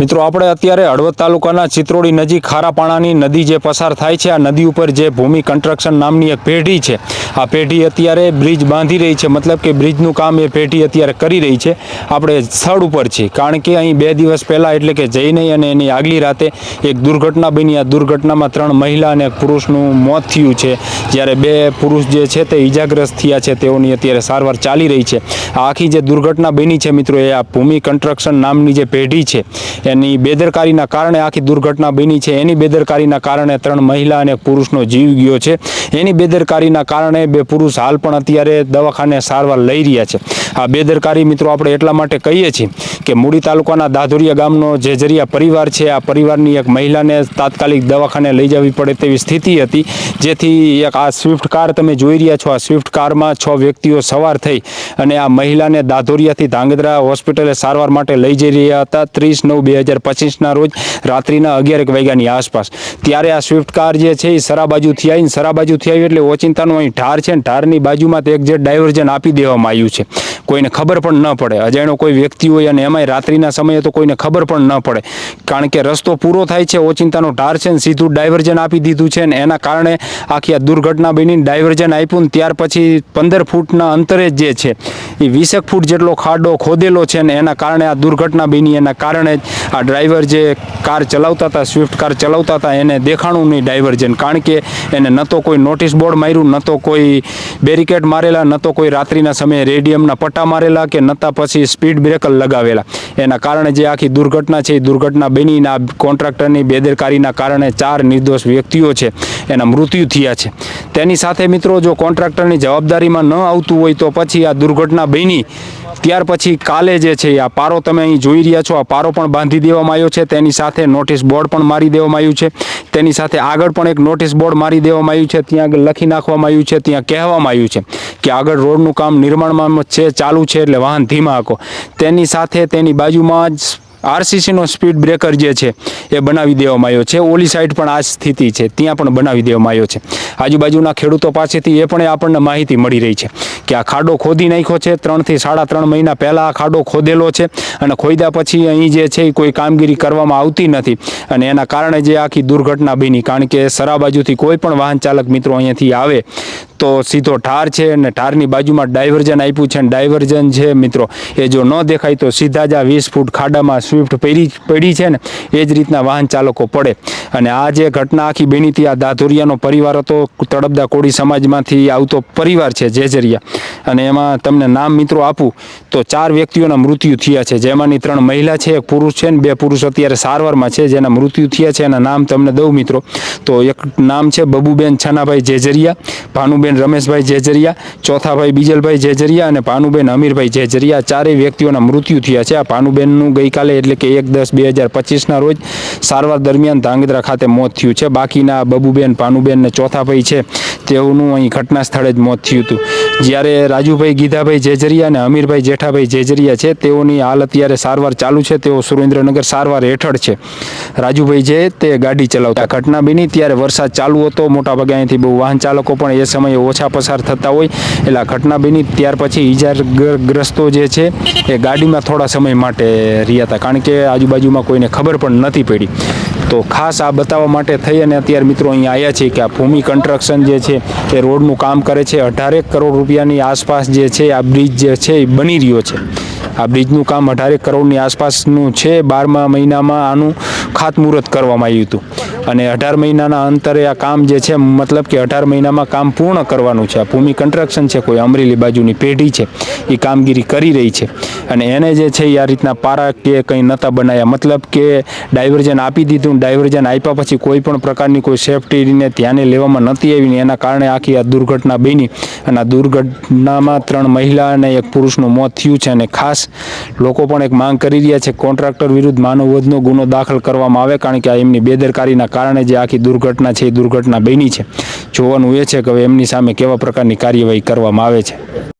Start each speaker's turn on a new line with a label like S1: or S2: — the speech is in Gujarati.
S1: મિત્રો, આપણે અત્યારે હળવદ તાલુકાના ચિત્રોડી નજીક ખારાપાણાની નદી જે પસાર થાય છે, આ નદી ઉપર જે ભૂમિ કન્સ્ટ્રક્શન નામની એક પેઢી છે, આ પેઢી અત્યારે બ્રિજ બાંધી રહી છે, મતલબ કે બ્રિજનું કામ એ પેઢી અત્યારે કરી રહી છે, આપણે સ્થળ ઉપર છીએ, કારણ કે અહીં બે દિવસ પહેલાં એટલે કે જઈને અને એની આગલી રાતે એક દુર્ઘટના બની, આ દુર્ઘટનામાં ત્રણ મહિલા અને પુરુષનું મોત થયું છે, જ્યારે બે પુરુષ જે છે તે ઈજાગ્રસ્ત થયા છે, તેઓની અત્યારે સારવાર ચાલી રહી છે, આ આખી જે દુર્ઘટના બની છે મિત્રો, એ આ ભૂમિ કન્સ્ટ્રક્શન નામની જે પેઢી છે એની બેદરકારીના કારણે આખી દુર્ઘટના બની છે. એની બેદરકારીના કારણે ત્રણ મહિલા અને પુરુષનો જીવ ગયો છે. એની બેદરકારીના કારણે બે પુરુષ હાલ પણ અત્યારે દવાખાને સારવાર લઈ રહ્યા છે. આ બેદરકારી મિત્રો આપણે એટલા માટે કહીએ છીએ કે મૂડી તાલુકાના દાધોરિયા ગામનો જે જરિયા પરિવાર છે, આ પરિવારની એક મહિલાને તાત્કાલિક દવાખાને લઈ જવી પડે તેવી સ્થિતિ હતી. જેથી એક આ સ્વિફ્ટ કાર તમે જોઈ રહ્યા છો. આ સ્વિફ્ટ કારમાં છ વ્યક્તિઓ સવાર થઈ અને આ મહિલાને દાધોરિયાથી ધાંગધ્રા હોસ્પિટલે સારવાર માટે લઈ જઈ રહ્યા હતા. ત્રીસ નવ બે હજાર પચીસના રોજ રાત્રિના અગિયારેક વાગ્યાની આસપાસ. ત્યારે આ સ્વિફ્ટ કાર જે છે એ સરાબાજુથી આવીને સરાબાજુથી આવી એટલે ઓચિંતાનું અહીં ઢાર છે ને ઢારની બાજુમાં એક જે ડાયવર્જન આપી દેવામાં આવ્યું છે. કોઈને ખબર પણ ન પડે. અજાણ્યો કોઈ વ્યક્તિ હોય અને એમાંય રાત્રિના સમયે તો કોઈને ખબર પણ ન પડે. કારણ કે રસ્તો પૂરો થાય છે, ઓચિંતાનો ઢાર છે ને સીધું ડાયવર્જન આપી દીધું છે ને એના કારણે આખી આ દુર્ઘટના બનીને ડાયવર્જન આપ્યું ને ત્યાર પછી પંદર ફૂટના અંતરે જે છે એ વીસેક ફૂટ જેટલો ખાડો ખોદેલો છે ને એના કારણે આ દુર્ઘટના બની. એના કારણે જ આ ડ્રાઈવર જે કાર ચલાવતા હતા સ્વિફ્ટ કાર ચલાવતા હતા, એને દેખાણું નહીં ડાયવર્જન કારણ કે એને ન તો કોઈ નોટિસ બોર્ડ માર્યું, ન તો કોઈ બેરિકેડ મારેલા, ન તો કોઈ રાત્રિના સમયે રેડિયમના પટ્ટા મારેલા કે નતા પછી સ્પીડ બ્રેકર લગાવેલા. એના કારણે જે આખી દુર્ઘટના છે, એ દુર્ઘટના બનીને આ કોન્ટ્રાક્ટરની બેદરકારીના કારણે ચાર નિર્દોષ વ્યક્તિઓ છે, એના મૃત્યુ થયા છે. તેની સાથે મિત્રો, જો કોન્ટ્રાક્ટરની જવાબદારીમાં ન આવતું હોય તો પછી આ દુર્ઘટના બની ત્યાર પછી કાલે જે છે, આ પારો તમે અહીં જોઈ રહ્યા છો, આ પારો પણ બાંધી દેવામાં આવ્યો છે. તેની સાથે નોટિસ બોર્ડ પણ મારી દેવામાં આવ્યું છે. તેની સાથે આગળ પણ એક નોટિસ બોર્ડ મારી દેવામાં આવ્યું છે. ત્યાં લખી નાખવામાં આવ્યું છે. ત્યાં કહેવામાં આવ્યું છે કે આગળ રોડનું કામ નિર્માણમાં છે, ચાલુ છે, એટલે વાહન ધીમા હાંકો. તેની સાથે તેની બાજુમાં જ આરસીસીનો સ્પીડ બ્રેકર જે છે એ બનાવી દેવામાં આવ્યો છે. ઓલી સાઈડ પણ આ સ્થિતિ છે. ત્યાં પણ બનાવી દેવામાં આવ્યો છે. આજુબાજુના ખેડૂતો પાસેથી એ પણ આપણને માહિતી મળી રહી છે કે આ ખાડો ખોદી નાખ્યો છે. ત્રણથી સાડા ત્રણ મહિના પહેલાં આ ખાડો ખોદેલો છે અને ખોદ્યા પછી અહીં જે છે એ કોઈ કામગીરી કરવામાં આવતી નથી અને એના કારણે જે આખી દુર્ઘટના બની. કારણ કે સરા બાજુથી કોઈ પણ વાહન ચાલક મિત્રો અહીંયાથી આવે તો સીધો ઠાર છે અને ઠારની બાજુમાં ડાયવર્જન આપ્યું છે અને ડાયવર્જન છે, મિત્રો, એ જો ન દેખાય તો સીધા જ આ વીસ ફૂટ ખાડામાં સ્વિફ્ટ પડી પડી છે ને, એ જ રીતના વાહન ચાલકો પડે. અને આ જે ઘટના આખી બની હતી, આ દાધોરિયાનો પરિવાર હતો તળપદા કોળી સમાજમાંથી આવતો પરિવાર છે, જેજરિયા. અને એમાં તમને નામ મિત્રો આપું, તો ચાર વ્યક્તિઓના મૃત્યુ થયા છે. જેમાંની ત્રણ મહિલા છે, એક પુરુષ છે ને, બે પુરુષ અત્યારે સારવારમાં છે, જેના મૃત્યુ થયા છે, એના નામ તમને દઉં મિત્રો. તો એક નામ છે બબુબેન છાનાભાઈ જેજરિયા, ભાનુબેન રમેશભાઈ જેજરિયા ચોથા ભાઈ બીજલભાઈ જેજરિયા અને ભાનુબેન અમીરભાઈ જેજરિયા ચારેય વ્યક્તિઓના મૃત્યુ થયા છે. આ ભાનુબેનનું ગઈકાલે એટલે કે એક દસ બે હજાર પચીસના રોજ સારવાર દરમિયાન ધાંગધ્રા ખાતે મોત થયું છે. બાકીના બબુબેન, ભાનુબેન ચોથા ભાઈ છે તેઓનું અહીં ઘટના સ્થળે જ મોત થયું હતું. જ્યારે રાજુભાઈ ગીધાભાઈ જેજરિયા અને અમીરભાઈ જેઠાભાઈ જેજરિયા છે તેઓની હાલ અત્યારે સારવાર ચાલુ છે. તેઓ સુરેન્દ્રનગર સારવાર હેઠળ છે. રાજુભાઈ જે તે ગાડી ચલાવતા. ઘટના બની ત્યારે વરસાદ ચાલુ હતો. મોટાભાગે અહીંથી બહુ વાહન ચાલકો પણ એ સમયે ઓછા પસાર થતા હોય એટલે આ ઘટના બની. ત્યાર પછી ઈજાગ્રસ્તો જે છે એ ગાડીમાં થોડા સમય માટે રહ્યા હતા. કારણ કે આજુબાજુમાં કોઈને ખબર પણ નથી પડી. તો ખાસ આ બતાવવા માટે થઈ અને અત્યારે મિત્રો અહીંયા આવ્યા છે કે આ ભૂમિ કન્સ્ટ્રક્શન જે છે એ રોડનું કામ કરે છે. અઢારેક કરોડ રૂપિયાની આસપાસ જે છે આ બ્રિજ જે છે એ બની રહ્યો છે. આ બ્રિજનું કામ અઢારેક કરોડની આસપાસનું છે. બારમા મહિનામાં આનું ખાતમુહૂર્ત કરવામાં આવ્યું હતું. અને અઢાર મહિનાના અંતરે આ કામ જે છે, મતલબ કે અઢાર મહિનામાં કામ પૂર્ણ કરવાનું છે. આ ભૂમિ કન્સ્ટ્રક્શન છે, કોઈ અમરેલી બાજુની પેઢી છે, એ કામગીરી કરી રહી છે. અને એને જે છે, એ આ રીતના પારા કે કંઈ નહોતા બનાવ્યા મતલબ કે ડાયવર્જન આપી દીધું ડાયવર્જન આપ્યા પછી કોઈ પણ પ્રકારની કોઈ સેફટીને ધ્યાને લેવામાં નથી આવીને એના કારણે આખી આ દુર્ઘટના બની. અને આ દુર્ઘટનામાં ત્રણ મહિલા અને એક પુરુષનું મોત થયું છે અને ખાસ લોકો પણ એક માંગ કરી રહ્યા છે, કોન્ટ્રાક્ટર વિરુદ્ધ માનવવધનો ગુનો દાખલ કરવામાં આવે, કારણ કે આ એમની બેદરકારીના કારણે જે આખી દુર્ઘટના છે, એ દુર્ઘટના બની છે. જોવાનું એ છે કે હવે એમની સામે કેવા પ્રકારની કાર્યવાહી કરવામાં આવે છે.